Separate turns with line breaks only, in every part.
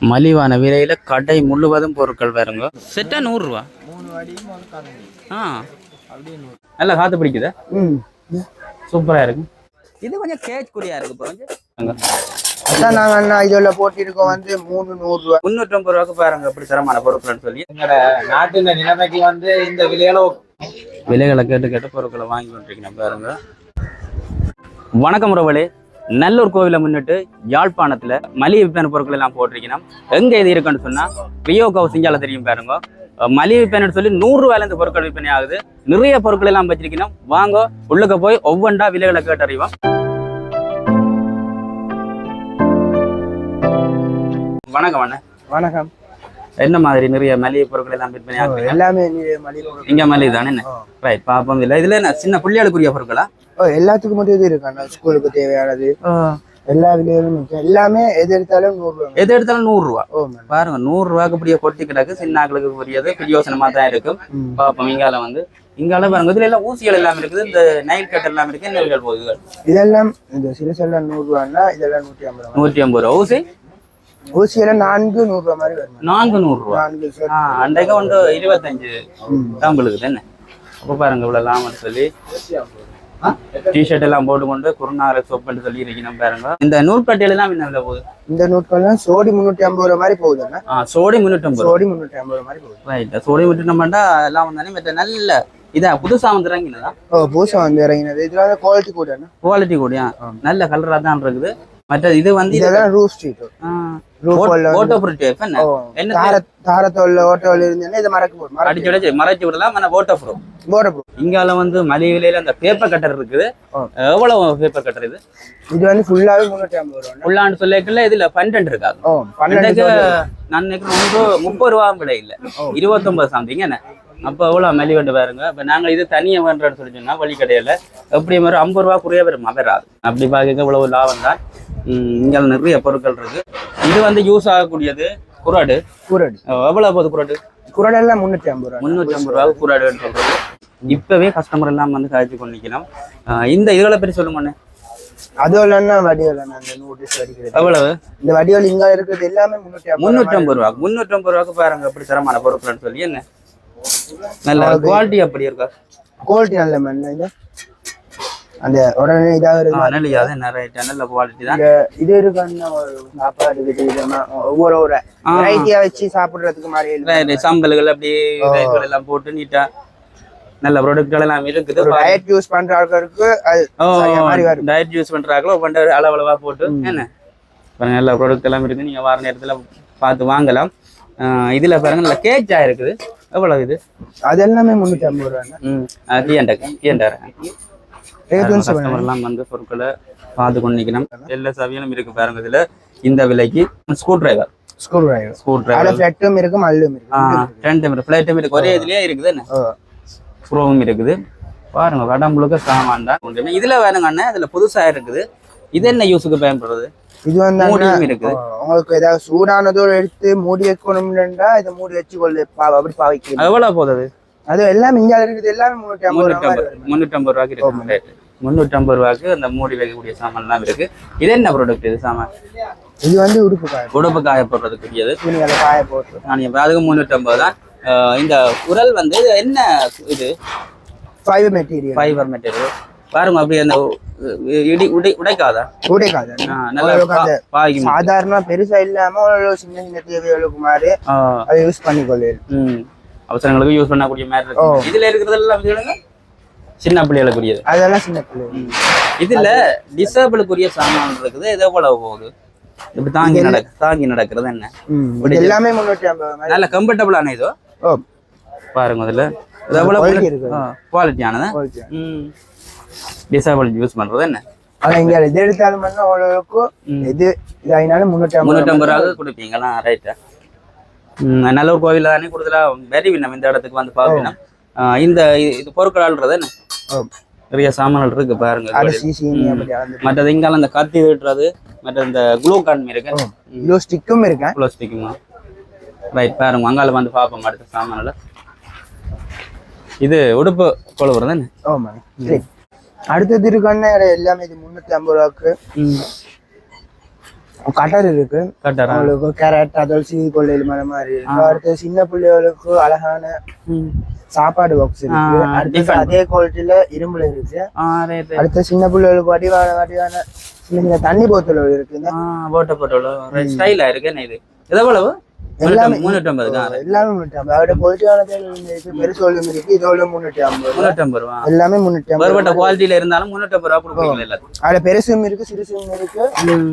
மலிவான விலையில கடை முழுவதும் பொருட்கள் வருங்க செட்டா நூறுரூவா ஆ. நல்லா காத்து பிடிக்குதா?
ம்.
சூப்பரா இருக்கு இது கொஞ்சம் கேஜ் குடியா இருக்கு இப்போ கொஞ்சம்
அதான் நாங்க அண்ணா போட்டிருக்கோம் வந்து மூணு நூறு ரூபா.
முந்நூற்றம்பது ரூபாய்க்கு பாருங்க எப்படி தரமான பொருட்கள்னு சொல்லி.
நாட்டின் நிலைமைக்கு வந்து இந்த விலையில
விலைகளை கேட்டு கேட்டு பொருட்களை வாங்கி கொண்டிருக்கீங்க பாருங்க. வணக்கம் உறவுகளே. நல்லூர் கோவிலை முன்னிட்டு யாழ்ப்பாணத்துல மலிவு விற்பனை பொருட்கள் எல்லாம் போட்டிருக்கணும். எங்க இது இருக்குன்னு சொன்னா ரியோ கவுசிங்கால தெரியும் பாருங்க. அஹ் விற்பனை சொல்லி நூறு ரூபாயில இருந்து பொருட்கள் விற்பனை ஆகுது. நிறைய பொருட்கள் எல்லாம் வச்சிருக்கணும். வாங்க உள்ளுக்க போய் ஒவ்வொன்றா விலைகளை கேட்டறிவோம். வணக்கம் அண்ணன்
வணக்கம்.
என்ன மாதிரி நிறைய மலிவு பொருட்கள் எல்லாம் விற்பனை ஆகுது
எல்லாமே.
இங்க மலிவு தானே. ரைட் பாப்போம் இல்ல இதுல என்ன? சின்ன புள்ளியாளுக்குரிய பொருட்களா?
ஓ எல்லாத்துக்கும் மட்டும் இது இருக்கு ஸ்கூலுக்கு தேவையானது. எல்லா விலையிலும் எல்லாமே எது எடுத்தாலும் நூறு ரூபா
எது எடுத்தாலும் நூறு ரூபா.
ஓ மேம்
பாருங்க நூறு ரூபாய்க்கு இப்படியே கொட்டி கிடக்கு. சின்ன ஆக்களுக்கு புரியாது பிரியோசனமா தான் இருக்கும். பாப்போம் இங்கால வந்து. இங்கால பாருங்க. இதுல எல்லாம் ஊசிகள் எல்லாம் இருக்குது. இந்த நைல் கட் எல்லாம் இருக்கு என்ன விலை போகுது.
இதெல்லாம் இந்த சிறுசெல்லாம் நூறு ரூபான்னா இதெல்லாம் நூற்றி ஐம்பது ரூபா.
நூற்றி ஐம்பது ரூபா. ஊசி?
ஊசி எல்லாம் நான்கு நூறு ரூபா மாதிரி வரும்?
நான்கு நூறு ரூபா.
நான்கு
அன்றைக்கு வந்து இருபத்தஞ்சு. தான் உங்களுக்கு என்ன? அப்போ பாருங்க இவ்வளோ லாமன்னு சொல்லி. டிஷர்ட் எல்லாம் போட்டுக்கொண்டு குருநார சோப்புன்னு சொல்லி இருக்கணும் பாருங்க. இந்த நூற்கட்டையில எல்லாம் என்ன போகுது?
இந்த நூட்கள்லாம் சோடி முந்நூற்றி ஐம்பது ரூபா மாதிரி போகுது
ஆ சோடி முன்னூற்றம்பது ரூபா.
சோடி முந்நூற்றி ஐம்பது ரூபா மாதிரி போகுது.
ரைட் சோடி விட்டுட்டோம்னா எல்லாம் வந்தானே மற்ற நல்ல இதா புதுசா வந்துடுறாங்கன்னு
ஓ பூசம் வந்து இறங்கினது. இதுல வந்து குவாலிட்டி கூட
குவாலிட்டி கூடயா நல்ல கலரா தான் இருக்குது. மற்ற இது வந்து
இதெல்லாம் ரூஃப் ஸ்ட்ரீட்
ஓட்டோ ப்ரூஃப் என்ன? என்ன
தார தாரத்தோல்ல ஓட்டோல இருந்தேன்னா இதை மறக்க போடும்
அடிச்சு அடிச்சு மறைச்சு விடலாம் ஆனா ஓட்டோ ப்ரூஃப்
போட போ
இங்கால வந்து மலிவு விலையில அந்த பேப்பர் கட்டர் இருக்குது. எவ்வளவு பேப்பர் கட்டர் இது?
இது வந்து ஃபுல்லாவே முந்நூற்றி ஐம்பது ரூபா
உள்ளாண்டு சொல்லிக்கல இதுல பன்னெண்டு இருக்காது.
ஓ பன்னெண்டு
அன்றைக்கு நான் நினைக்கிறேன் ஒன்று முப்பது ரூபா விலை இல்ல. இருபத்தொன்பது சம்திங் என்ன? அப்போ எவ்வளோ மலி வேண்டு பாருங்க. இப்போ நாங்கள் இது தனியாக வேண்டுறோன்னு சொல்லி சொன்னா வழி கடையில் எப்படி மாதிரி ஐம்பது ரூபா குறைய வரும் வராது அப்படி பார்க்க இவ்வளவு லாபம் தான் இங்கே நிறைய பொருட்கள் இருக்கு. இது வந்து யூஸ் ஆகக்கூடியது குராடு.
குரடு.
எவ்வளோ போகுது குராடு?
குரடெல்லாம் முந்நூற்றி ஐம்பது ரூபா
முந்நூற்றி ஐம்பது ரூபா குராடுன்னு சொல்றது. இப்பவே கஸ்டமர் எல்லாம் வந்து காய்ச்சி கொண்டு நிற்கணும் இந்த இதுகளை பற்றி சொல்லுங்கண்ணே
அதுவும் இல்லைன்னா வடிவல் அந்த நோட்டீஸ் அடிக்கிறது
எவ்வளவு?
இந்த வடிவல் இங்க இருக்கிறது எல்லாமே முந்நூற்றி ஐம்பது
ரூபா முந்நூற்றி ஐம்பது ரூபாய்க்கு. பாருங்க எப்படி தரமான பொருட்கள்னு சொல்லி என்ன? நல்ல குவாலிட்டி அப்படி இருக்கா?
குவாலிட்டி நல்ல மண் இந்த அந்த உடனே இதாக இருக்கு
நல்ல அது நிறைய நல்ல குவாலிட்டி தான்.
இது இருக்குன்னா ஒரு சாப்பாடு இது ஒவ்வொரு ஒரு வெரைட்டியா வச்சு சாப்பிடுறதுக்கு மாதிரி
சம்பல்கள் அப்படி இதுகள் எல்லாம் போட்டு நீட்டா நல்ல ப்ராடக்ட்கள் எல்லாம் இருக்குது.
டயட் யூஸ் பண்ற ஆட்களுக்கு அது சரியா மாதிரி வரும்.
டயட் யூஸ் பண்றாங்களோ பண்ற அளவளவா போட்டு என்ன? பாருங்க நல்ல ப்ராடக்ட் எல்லாம் இருக்கு நீங்க வார நேரத்துல பார்த்து வாங்கலாம். இதுல பாருங்க நல்ல கேக் இருக்குது. எவ்வளவு இது?
அது எல்லாமே முந்நூற்றி ஐம்பது ரூபா
ம் கீயண்டக்கு கீயண்டாரு
ரேட் வந்து
கஸ்டமர் எல்லாம் வந்து பொருட்களை பார்த்து கொண்டு எல்லா சவியலும் இருக்கு பாருங்க இதுல இந்த விலைக்கு screwdriver
screwdriver
screwdriver
ஃபிளட்டும் இருக்கு மல்லும் இருக்கு.
ரெண்டு இருக்கு. ஃபிளைட்டும் இருக்கு. ஒரே இதுலயே இருக்குது என்ன. ஸ்க்ரூவும் இருக்குது. பாருங்க வடம் முழுக்க சாமான் தான். இதுல வேணுங்க அண்ணன் இதுல புதுசா இருக்குது. இது என்ன யூஸுக்கு பயன்படுறது?
இது வந்து
இருக்குது
உங்களுக்கு ஏதாவது சூடானதோடு எடுத்து மூடி வைக்கணும்னா இதை மூடி வச்சு கொள்ளு பா- அப்படி பாவிக்கலாம்
எவ்வளவு போகுது? அது
எல்லாம் இங்க இருக்குது. எல்லாமே முந்நூற்றி ஐம்பது வரும்.
முந்நூற்றம்பது ரூபாய்க்கு இருக்கு. முந்நூற்றம்பது ரூபாய்க்கு அந்த மூடி வைக்கக்கூடிய சாமான்லாம் இருக்கு. இது என்ன ப்ராடக்ட் இது சாமான்
இது வந்து உடுப்பு காய
உடம்பு காய போடுறதுக்குரியது.
துணிகளை காய போட்டு
நான் அதுக்கு முந்நூற்றம்பது தான். இந்த குரல் வந்து என்ன இது?
ஃபைவ் மெட்டீரியல்
ஃபைபர் மெட்டீரியல் பாருங்க அப்படியே அந்த இடி உடை உடைக்காதா?
உடைக்காது.
நல்லா பாய்க்கும்?
சாதாரண பெருசா இல்லாம சின்ன சின்ன தேவைகளுக்கு மாதிரி அதை யூஸ் பண்ணிக்கொள்ளு
அவசரங்களுக்கு யூஸ் பண்ணக்கூடிய மாதிரி இருக்கு. இதுல இருக்கிறதெல்லாம் சொல்லுங்க சின்ன பிள்ளைகளுக்குரியது.
அதெல்லாம் சின்ன பிள்ளை.
இதுல டிசேபிளுக்குரிய சாமான் இருக்குது இது எவ்வளவு போகுது? இப்படி தாங்கி நடக்கு தாங்கி நடக்கிறது என்ன?
எல்லாமே முன்னூற்றி
நல்ல கம்ஃபர்டபுளான இதோ. பாருங்க இதுல. குவாலிட்டியானது டிசேபிள் யூஸ் பண்றது என்ன?
ஆனா இங்க எது எடுத்தாலும் இதாயினாலும் முன்னூற்றி ஐம்பது
முந்நூற்றம்பது ரூபா கொடுப்பீங்களா? ரைட்டா நல்ல ஒரு கோவில் தானே வெரி நம்ம இந்த இடத்துக்கு வந்து பார்க்கணும். இந்த இது- பொருட்களால்றது என்ன. நிறைய சாமான்கள் இருக்கு பாருங்க. மற்றது இங்கால அந்த கத்தி விட்டுறது மற்ற இந்த க்ளூ கான் இருக்கு.
இவ்வளோ ஸ்டிக்கும் இருக்கேன்
க்ளோ ஸ்டிக்குமா ரைட் பாருங்க. அங்கால வந்து பார்ப்போம் அடுத்த சாமான்ல இது உடுப்பு கொழுவுறது என்ன
ஆமா சரி. அடுத்தது இருக்கான எல்லாமே இது முன்னூற்றி ஐம்பது ரூபாக்கு. கட்டர் இருக்கு.
கட்டரா?
அவங்களுக்கு கேரட் அதோட சீதி கொள்ளையில் மலை மாதிரி இருக்கு. அடுத்து சின்ன பிள்ளைகளுக்கு அழகான சாப்பாடு பாக்ஸ் இருக்கு. அடுத்து. அதே குவாலிட்டியில இரும்புல இருக்கு. அடுத்து சின்ன பிள்ளைகளுக்கு வடிவான வடிவான சின்ன சின்ன தண்ணி போத்தல் இருக்கு.
போட்ட போட்டோல ஸ்டைலா இருக்கு இது. எவ்வளவு
எல்லாமே
முன்னூற்றி ஐம்பது
எல்லாமே முன்னூற்றி ஐம்பது குவாலிட்டியான தேர்தல் இருக்கு பெருசு ஒழுங்கு இருக்கு இதோட முன்னூற்றி ஐம்பது
முன்னூற்றி ஐம்பது ரூபா.
எல்லாமே முன்னூற்றி ஐம்பது
வேறுபட்ட குவாலிட்டியில இருந்தாலும் முன்னூற்றி ஐம்பது ரூபா கொடுப்பீங்களா எல்லாத்துக்கும்?
அதுல பெருசும் இருக்கு சிறுசும் இருக்கு.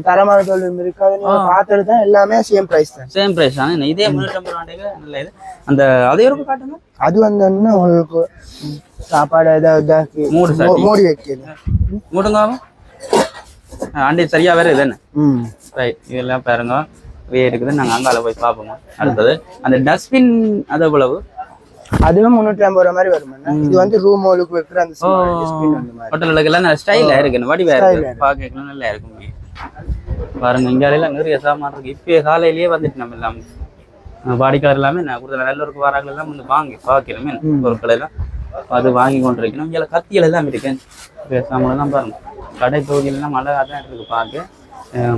தரமான தொழிலும் இருக்கு. அது நீங்க தான் எல்லாமே சேம் பிரைஸ் தான்.
சேம் பிரைஸ் தானே? இதே முன்னூற்றி ஐம்பது ரூபாய்க்கு நல்ல இது. அந்த அதே காட்டுங்க?
அது வந்தோன்னா உங்களுக்கு சாப்பாடு ஏதாவது இதாக்கி
மூடு
வைக்கிறது.
மூட்டுங்க அண்டி சரியா வேற இது என்ன? ரைட் இதெல்லாம் பாருங்க. வே இருக்குது நாங்க அங்கால போய் பார்ப்போம். அடுத்தது அந்த டஸ்ட்பின் அது எவ்வளவு?
அதுவும் முன்னூற்றி ஐம்பது ரூபா மாதிரி வரும் இது வந்து ரூம் ஹோலுக்கு வைக்கிற அந்த
எல்லாம் நல்ல இருக்கு. வடிவா
Style
இருக்கு. பார்க்கலாம் நல்லா இருக்கும். பாருங்க இங்க எல்லாம் நிறைய சாமான் இருக்கு. இப்பயே காலையிலேயே வந்துட்டு நம்ம எல்லாம். வாடிக்கையாளர் எல்லாமே நான் கொடுத்த நல்லூருக்கு வராங்க எல்லாம் வந்து வாங்கி பார்க்கிறோமே. பொருட்கள் எல்லாம் அது வாங்கி கொண்டிருக்கணும் இங்கே கத்திகள் எல்லாம் இருக்கு. இப்ப சாமான் தான் பாருங்க. கடை தொகுதியிலாம் மழை தான் இருக்கு பார்க்க.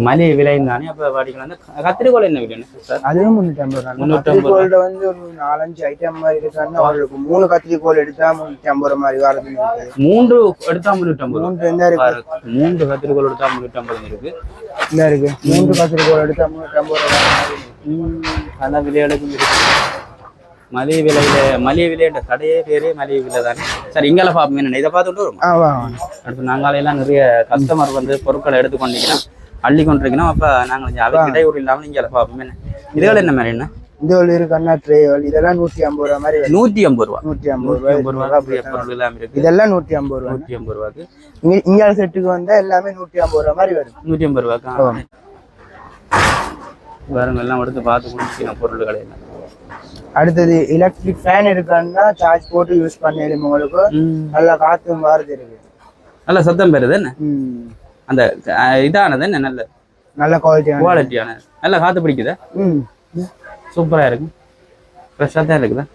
மலிய விலையும் தானே அப்போ வாடிக்கை வந்து கத்திரிக்கோள் என்ன விலை சார்?
அதுவும் முன்னூற்றி ஐம்பது ரூபா
ஐம்பது
வந்து ஒரு நாலஞ்சு ஐட்டம் மாதிரி இருக்காங்கன்னா அவங்களுக்கு மூணு கத்திரிக்கோல் எடுத்தா முன்னூற்றி ஐம்பது ரூபா மாதிரி இருக்குது
மூன்று எடுத்தா முன்னூற்றி ஐம்பது
மூன்று எந்த இருக்கு?
மூன்று கத்திரிக்கோள் எடுத்தா ஐம்பது இருக்கு.
இந்த இருக்கு? மூன்று கத்திரிக்கோல் எடுத்தா முன்னூற்றி ஐம்பது ரூபா.
பல விலைகளுக்கும் இருக்கு. மலிய விலையில மலிய விலைன்ற கடையே பேரே மலிய விலை தானே? சரி இங்கால பார்ப்போம் என்ன இதை பார்த்துட்டு வரும். அடுத்து நாங்காலையெல்லாம் நிறைய கஸ்டமர் வந்து பொருட்களை எடுத்து கொண்டிருக்கிறோம் அள்ளி கொண்டிருக்கணும். அப்ப நாங்க கொஞ்சம் அதுக்கு இடையூறு இல்லாமல் இங்கே பார்ப்போம். என்ன? இதுகள் என்ன மாதிரி என்ன?
இந்த ஒரு இருக்குன்னா ட்ரேவல் இதெல்லாம் நூற்றி ஐம்பது ரூபா மாதிரி
நூத்தி ஐம்பது ரூபா.
நூற்றி ஐம்பது
நூத்தி ஐம்பது
ரூபா
ரூபா அப்படியே பொருள் எல்லாம் இருக்கு.
இதெல்லாம் நூற்றி ஐம்பது ரூபா
நூத்தி ஐம்பது ரூபாக்கு
இங்க இந்தியா செட்டுக்கு வந்தா எல்லாமே நூற்றி ஐம்பது ரூபா மாதிரி வரும்.
நூத்தி ஐம்பது ரூபாக்கா வேறங்க எல்லாம் எடுத்து பார்த்து கொடுக்கணும் பொருள்களை எல்லாம்.
அடுத்தது எலக்ட்ரிக் ஃபேன் இருக்கான்னா சார்ஜ் போட்டு யூஸ் பண்ணிடும் உங்களுக்கு. நல்லா காத்தும் வாரது இருக்கு.
நல்ல சத்தம் பெறுது என்ன. அந்த இதானது என்ன நல்ல
நல்ல குவாலிட்டியான
குவாலிட்டியான நல்ல காத்து பிடிக்குதா?
ம்.
சூப்பரா இருக்கு. ஃப்ரெஷ்ஷாக தான் இருக்குதா?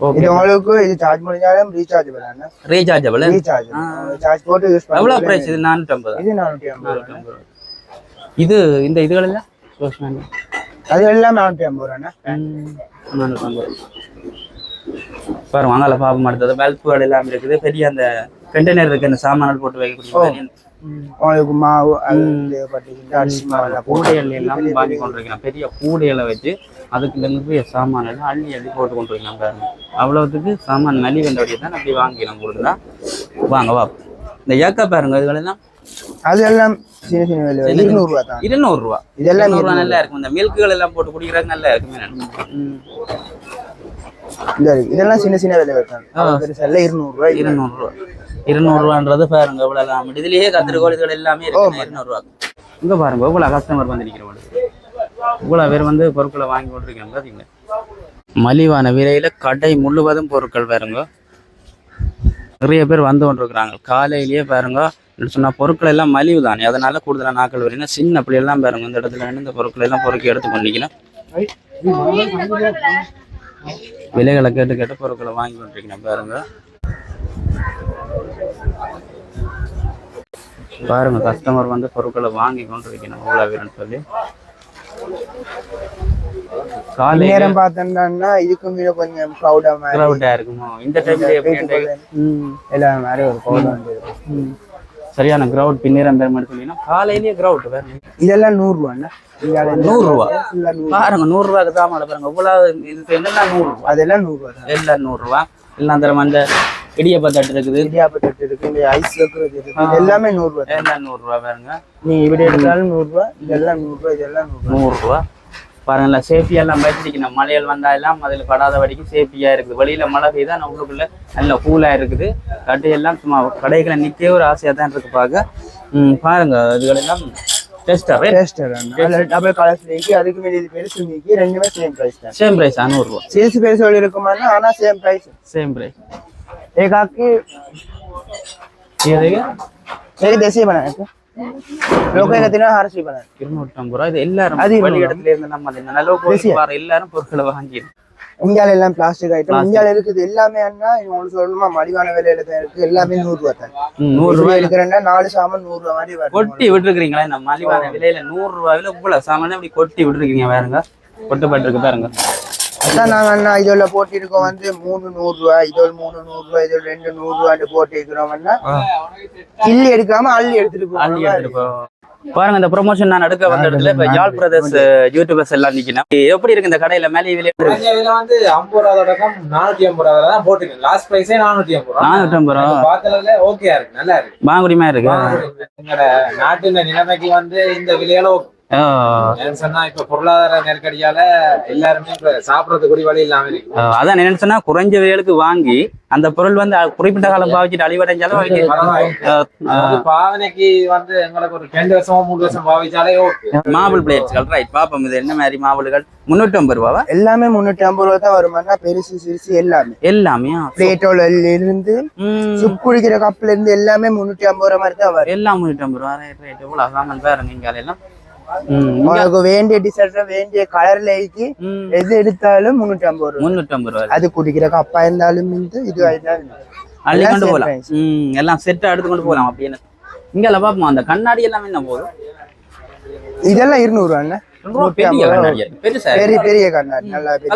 ஓகே
உங்களுக்கு இது சார்ஜ் முடிஞ்சாலும் ரீசார்ஜ் பண்ணலாம்
ரீசார்ஜபிள்
ரீசார்ஜ் சார்ஜ் போட்டு யூஸ்
எவ்வளோ
பண்ணலாம்
ப்ரைஸ் இது நானூற்றம்பது
இது
இந்த இதுகள் எல்லாம் ரோஸ்மேன்
அது எல்லாம் நானூற்றி ஐம்பது ரூபாண்ணா
நானூற்றம்பது பாருங்க வாங்கல பாப்பம் அடுத்தது பல்புகள் எல்லாம் இருக்குது. பெரிய அந்த கண்டெய்னர் இருக்கு அந்த சாமான்கள் போட்டு வைக்கக்கூடிய
உங்களுக்கு மாவு அது தேவைப்பட்டுக்கிட்டு அரிசி மாவு எல்லாம்
கூடைகள் எல்லாம் வாங்கி கொண்டிருக்கலாம் பெரிய கூடைகளை வச்சு அதுக்கு நிறைய சாமான் எல்லாம் அள்ளி அள்ளி போட்டு கொண்டிருக்கலாம் பாருங்க. அவ்வளவுக்கு சாமான் மலி வந்தபடியே தான் அப்படி வாங்கிக்கலாம் கொடுக்குறா வாங்க வா. இந்த ஏக்கா பாருங்க இதுகளெல்லாம்
அது எல்லாம் சின்ன சின்ன விலை இருநூறுவா தான்.
இருநூறு ரூபா
இதெல்லாம்
இருநூறு ரூபா நல்லா இருக்கும். இந்த மில்க்குகள் எல்லாம் போட்டு குடிக்கிறது நல்லா இருக்குமே
இதெல்லாம் சின்ன சின்ன விலை வைப்பாங்க பெருசல்ல இருநூறுவா
இருநூறு. ரூபா இருநூறு ரூபான்றது பாருங்க இவ்வளவு இதுலயே கத்திரிக்கோள் இதுகள் எல்லாமே இருக்கு. இருநூறு ரூபா இங்க பாருங்க இவ்வளவு கஸ்டமர் வந்து நிக்கிறவங்க இவ்வளவு பேர் வந்து பொருட்களை வாங்கி கொண்டிருக்காங்க பாத்தீங்களா? மலிவான விலையில கடை முழுவதும் பொருட்கள் பாருங்க. நிறைய பேர் வந்து கொண்டிருக்கிறாங்க. காலையிலேயே பாருங்க சொன்னா பொருட்கள் எல்லாம் மலிவு தானே. அதனால கூடுதலா நாட்கள் வரீங்கன்னா சின்ன பிள்ளையெல்லாம் பாருங்க இந்த இடத்துல இந்த பொருட்களை எல்லாம் பொறுக்கி எடுத்து கொண்டிருக்கணும் விலைகளை கேட்டு கேட்டு பொருட்களை வாங்கி கொண்டிருக்கணும் பாருங்க. பாருங்க கஸ்டமர் வந்து பொருட்களை வாங்கி கொண்டு இருக்கணும் இவ்வளவு சொல்லி. காலை
நேரம் பார்த்தோம்னா இதுக்கு மீத கொஞ்சம் க்ரௌடா மாதிரி
கிரௌண்டா இருக்குமோ? இந்த டைம்ல எப்படி
எல்லாம் மாதிரி ஒரு க்ரௌட் வந்து.
சரியான கிரவுட் பின்னிரம் பேர் மட்டும் சொல்லினா காலையிலேயே கிரவுட் வேற.
இதெல்லாம் நூறுரூவாண்ணா?
நூறு ரூபா
ஃபுல்லாக நூறு.
பாருங்க நூறு ரூபாய்க்கு தான் பாருங்க. இவ்வளவு இது என்னெல்லாம் நூறு ரூபா
அதெல்லாம் நூறுரூவா
எல்லாம் நூறு ரூபா எல்லாம் தரம் அந்த இடியப்ப தட்டு இருக்குது.
இடியாப்பத்தட்டு இருக்கு இந்த ஐஸ் வைக்கிறது இருக்கு எல்லாமே நூறுரூவா
எல்லாம் நூறு ரூபா பாருங்க
நீ இப்படி எடுத்தாலும் நூறுரூவா இதெல்லாம் நூறுரூவா இதெல்லாம் நூறுரூவா.
நூறு ரூபா பாருங்களேன் சேஃப்டியா எல்லாம் வச்சிருக்கணும் மழையல் வந்தா எல்லாம் அதில் படாத வரைக்கும் சேஃப்டியா இருக்குது. வெளியில மழை பெய்தா உள்ளுக்குள்ள நல்ல கூலா இருக்குது. கடையெல்லாம் சும்மா கடைகளை நிக்கவே ஒரு ஆசையா தான் இருக்கு பார்க்க பாருங்க இதுகளெல்லாம் டெஸ்டர்
டேஸ்ட் அதில் டபுள் கலர்ஸ் நீக்கி அதுக்கு மீதி இது ரெண்டுமே சேம் ப்ரைஸ் தான்.
சேம் பிரைஸ் நூறுரூவா.
சேல்ஸ் பெருசு சொல்லி இருக்குமானா ஆனால் சேம் ப்ரைஸ்
சேம் பிரைஸ்
एक आपकी
இது
मेरी देसी बना है लोग कहते हैं हर चीज बना है
இருநூற்றம்பது ரூபா இது எல்லாரும்
அது
வெளி இடத்துல இருந்து நம்ம அதை நல்ல பொருள் பாரு எல்லாரும் பொருட்களை வாங்கி
இந்தியால எல்லாம் பிளாஸ்டிக் ஐட்டம்
Plastic.
இந்தியால இருக்குது எல்லாமே அண்ணா உங்களுக்கு சொல்லணுமா மலிவான விலையில தான் இருக்கு எல்லாமே நூறு ரூபா தான்
ம், நூறு
நூறு
ரூபாய்
இருக்கிறேன்னா நாலு சாமான் நூறு ரூபா மாதிரி வரும்
கொட்டி விட்டுருக்கீங்களா இந்த மலிவான விலையில நூறு ரூபாயில இவ்வளவு சாமான் இப்படி கொட்டி விட்டுருக்கீங்க பாருங்க கொட்டப்பட்டிருக்கு பாருங்க
அதான் நாங்க அண்ணா இதோட போட்டிருக்கோம் வந்து மூணு நூறு ரூபாய் இதோட மூணு நூறு ரூபாய் இதோட ரெண்டு நூறு ரூபாய் போட்டிருக்கிறோம்னா கிள்ளி எடுக்காம அள்ளி எடுத்துட்டு
அள்ளி
போவோம்.
பாருங்க இந்த ப்ரொமோஷன் நான் எடுக்க வந்த இடத்துல இப்ப யாழ் பிரதேஷ் யூடியூபர்ஸ் எல்லாம் நிக்கணும். எப்படி இருக்கு இந்த கடையில? மேலே விலை
விலை வந்து ஐம்பது ரூபா தொடக்கம் நானூத்தி ஐம்பது ரூபா தான் லாஸ்ட் பிரைஸே நானூத்தி ஐம்பது ரூபா.
நானூத்தி ஐம்பது ரூபா.
பார்த்ததுல ஓகே இருக்கு நல்லா இருக்கு.
வாங்குடிமா இருக்கு.
நாட்டின் நிலைமைக்கு வந்து இந்த விலையில okay. பொருளாதார நெருக்கடியால எல்லாருமே கூட வழி இல்லாம இருக்கு.
ஆ, அதான் என்னன்னு சொன்னா குறைஞ்ச விலைகளுக்கு வாங்கி அந்த பொருள் வந்து குறிப்பிட்ட காலம் பாவிச்சுட்டு அழிவடைஞ்சாலும்
பாவனைக்கு வந்து எங்களுக்கு ஒரு ரெண்டு வருஷமோ மூணு வருஷம் பாவிச்சாலே ஓகே.
மாபிள் பிளேட்ஸ்கள் ரைட் பாப்போம் இது என்ன மாதிரி மாபிள்கள் முன்னூற்றி ஐம்பது ரூபாவா?
எல்லாமே முன்னூத்தி ஐம்பது ரூபா தான் வருமானா பெருசு சிறுசு எல்லாமே.
எல்லாமே
பிளேட்டோல இருந்து
ம்,
சுப் குடிக்கிற கப்ல இருந்து எல்லாமே முன்னூத்தி ஐம்பது ரூபா மாதிரி தான் வரும்.
எல்லாம் முன்னூற்றி ஐம்பது ரூபா ரைட் எவ்வளோ சாமான் பாருங்க இங்க எல்லாம் இங்க-
உங்களுக்கு வேண்டிய டிசர்ட் வேண்டிய கலர்ல
ம்,
எது எடுத்தாலும் முன்னூத்தி ஐம்பது ரூபா
முன்னூற்றி ஐம்பது ரூபா
அது குடிக்கிற கப்பா இருந்தாலும் இந்த இது இருந்தாலும்
அள்ளி கொண்டு போகலாம். எல்லாம் செட்டா எடுத்து கொண்டு போகலாம். அப்படின்னு இங்கெல்லாம் பார்ப்போம். அந்த கண்ணாடி எல்லாம் என்ன போகுது?
இதெல்லாம் இருநூறு ரூபா.
பெரிய இருக்கு.
பெரிய பெரிய கண்ணாடி. நல்லா பெரிய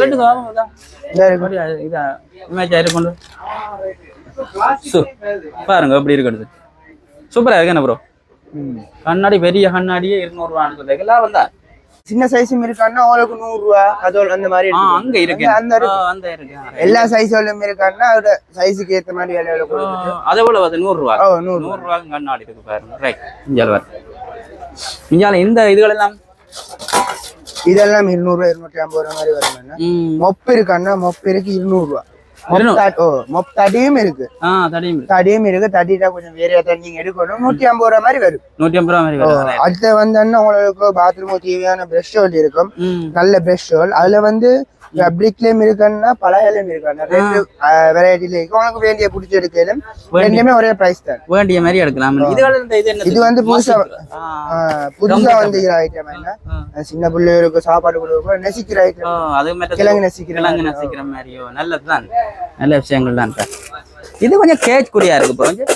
பாருங்க எப்படி இருக்கிறது சூப்பரா இருக்கு. என்ன ப்ரோ. கண்ணாடி பெரிய கண்ணாடியே இருநூறுவான்னு சொல்லி எல்லாம் வந்தா?
சின்ன சைஸும் இருக்கான்னா உங்களுக்கு நூறு ரூபா அதோட அந்த மாதிரி.
அங்க இருக்கு.
அந்த
அந்த இருக்கு.
எல்லா சைஸ்லயும் இருக்கான்னா அதோட சைஸுக்கு ஏத்த மாதிரி விலையில கொடுக்குது
ஆ, அது எவ்வளவு அது நூறு ரூபா
ஓ நூறு ரூபா.
கண்ணாடி இருக்கு பாருங்க. ரைட் இஞ்சால வர இஞ்சால இந்த இதுகள் எல்லாம்?
இதெல்லாம் இருநூறு ரூபா இருநூற்றி ஐம்பது ரூபா மாதிரி வருமாண்ணா.
ம்,
மொப்பு இருக்கான்னா மொப்பு இருக்கு இருநூறு தடியும் இருக்கு.
தடியும் இருக்கு.
தடிட்டா கொஞ்சம் வேறையா தண்ணி எடுக்கணும். நூத்தி ஐம்பது ரூபா மாதிரி வரும்.
நூற்றி ஐம்பது ரூபா மாதிரி.
அடுத்து வந்தோன்னா உங்களுக்கு பாத்ரூம் தேவையான பிரஷ் ஹோல் இருக்கும். நல்ல பிரஷ் ஹோல் அதுல வந்து ஃபேப்ரிக்லயும் இருக்குன்னா பலகையிலும் இருக்காங்க ரெண்டு வெரைட்டில இருக்கு. உனக்கு வேண்டிய பிடிச்ச எடுக்கலும். ரெண்டுமே ஒரே பிரைஸ் தான்.
வேண்டிய மாதிரி எடுக்கலாம். இது
வந்து புதுசா புதுசா வந்துக்கிற ஐட்டம் என்ன. சின்ன பிள்ளைகளுக்கு சாப்பாடு கொடுக்க நெசிக்கிற ஐட்டம்
அது
கிழங்கு நசிக்கிற
கிழங்கு நசிக்கிற மாதிரியோ. நல்லதுதான் நல்ல விஷயங்கள் தான் இது கொஞ்சம் கேஜ் குடியா இருக்கு இப்போ கொஞ்சம்.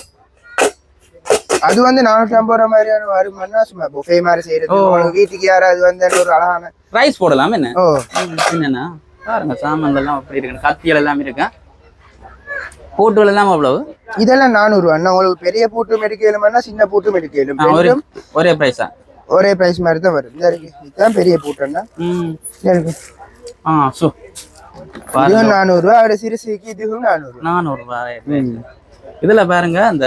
அது வந்து நானூத்தி ஐம்பது ரூபா மாதிரியான வருமானா சும்மா புஃபே மாதிரி செய்யறது. வீட்டுக்கு யாராவது வந்து ஒரு அழகான
ரைஸ் போடலாம் என்ன?
ஓ.
என்னன்னா பாருங்க சாமான்கள் எல்லாம் அப்படி இருக்கு கத்திகள் எல்லாம் இருக்கு? பூட்டுகள் எல்லாம் அவ்வளவு
இதெல்லாம் நானூறு ரூபா. உங்களுக்கு பெரிய பூட்டும் எடுக்கலுமானா சின்ன பூட்டும் எடுக்கலும்.
ஆ, ஒரே பிரைஸா
ஒரே பிரைஸ் மாதிரி தான் வரும். இதுதான் பெரிய இருக்கு.
ஆ சு.
இதுவும் நானூறு ரூபா அவட சிறுசுக்கு இதுவும் நானூறு
நானூறு ரூபாய் இதுல பாருங்க அந்த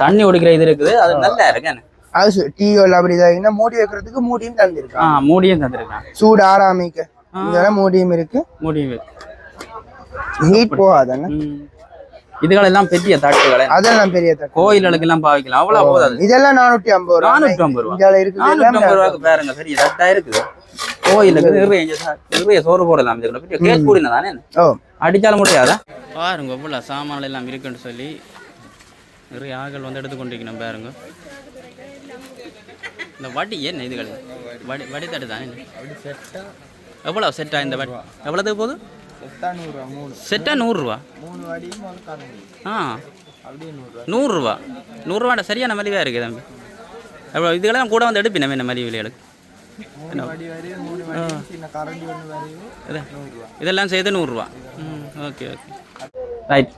தண்ணி குடிக்கிற இது இருக்குது. அது நல்லா இருக்கு?
அது டீயோல் அப்படி இதாகினா மூடி வைக்கிறதுக்கு மூடியும் தந்திருக்கான்
மூடியும் தந்திருக்கான்
சூடு ஆறாமிக்க. இதெல்லாம் மூடியும் இருக்கு.
மூடியும் இருக்கு.
ஹீட் போகாதானே?
ம். இதுகளெல்லாம் பெரிய தட்டுகளை.
அதெல்லாம் பெரிய தட்டு.
கோயில்களுக்கு எல்லாம் பாவிக்கலாம். அவ்வளவு போதும் அது.
இதெல்லாம் நானூத்தி ஐம்பது ரூபா
நானூற்றி ஐம்பது ரூபா நானூற்றி
எல்லாமே
ஐம்பது ரூபாய்க்கு பாருங்க பெரிய தட்டா இருக்குது. கோயிலுக்கு நிறைய சோறு போடலாம் இதுக்குள்ள பெரிய கேஸ் கூடின தானே
ஓ.
அடிச்சாலும் முடியாதா? பாருங்க இவ்வளோ சாமான்கள் எல்லாம் இருக்குன்னு சொல்லி நிறைய ஆட்கள் வந்து எடுத்துக்கொண்டிருக்கணும் பாருங்க. இந்த வட்டி என்ன இதுகள்? வடி வடி தட்டு தானே எவ்வளோ செட்டா இந்த வட்டி எவ்வளோதுக்கு போகுது? செட்டா நூறுரூவா?
மூணு வடியும் ஒரு கரண்டி.
ஆ.
அப்படியே நூறு
நூறுரூவா. நூறுரூவாட சரியான மலிவாக இருக்குது தம்பி. எவ்வளோ இதுகளெல்லாம் கூட வந்து எடுப்பினமே இந்த மலிவு விலைகளுக்கு. இதெல்லாம் சேர்த்து நூறுரூவா. ம் ஓகே ஓகே. ரைட்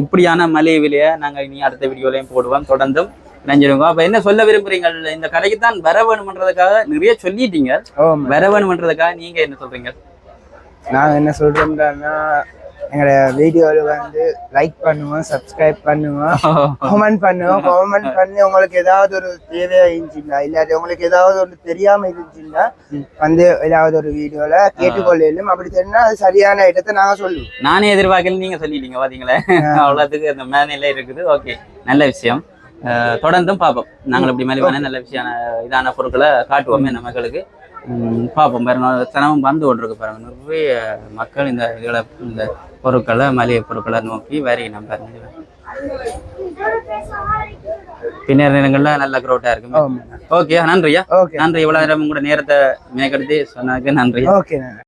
இப்படியான மலிவு விலையை நாங்கள் இனி அடுத்த வீடியோலையும் போடுவோம். தொடர்ந்தும் நினைஞ்சிருங்க அப்போ என்ன சொல்ல விரும்புறீங்கள்? இந்த கடைக்கு தான் வர வேணுமன்றதுக்காக நிறைய சொல்லிட்டீங்க. வர வேணுமன்றதுக்காக நீங்கள் என்ன சொல்றீங்க?
நாங்க என்ன சொல்றோம்னா எங்களோட வீடியோவில் வந்து லைக் பண்ணுவோம் சப்ஸ்கிரைப் பண்ணுவோம் கமெண்ட் பண்ணுவோம் கமெண்ட் பண்ணி உங்களுக்கு ஏதாவது ஒரு தேவையா இருந்துச்சுன்னா இல்லாட்டி உங்களுக்கு ஏதாவது ஒன்று தெரியாம இருந்துச்சுன்னா வந்து ஏதாவது ஒரு வீடியோல கேட்டுக்கொள்ளும். அப்படி தெரிஞ்சா அது சரியான இடத்தை நாங்க சொல்லுவோம்.
நானே எதிர்பார்க்கல நீங்க சொல்லிட்டீங்க பாத்தீங்களா? அவ்வளோத்துக்கு அந்த மேனில இருக்குது. ஓகே நல்ல விஷயம். தொடர்ந்தும் பார்ப்போம். நாங்கள் இப்படி மலிவான நல்ல விஷயம் இதான பொருட்களை காட்டுவோமே நம்ம மக்களுக்கு. பார்ப்போம். பாருங்க தினமும் வந்து கொண்டிருக்கு பாருங்க. நிறைய மக்கள் இந்த இதுகளை இந்த பொருட்களை மளிகை பொருட்களை நோக்கி வரி நம்ம பின்னர் நேரங்கள்ல நல்ல க்ரௌட்டா இருக்கு
ஆமா.
ஓகே நன்றியா? நன்றி. இவ்வளவு நேரம் உங்களோட நேரத்தை மேற்கடுத்து சொன்னதுக்கு நன்றி.
ஓகே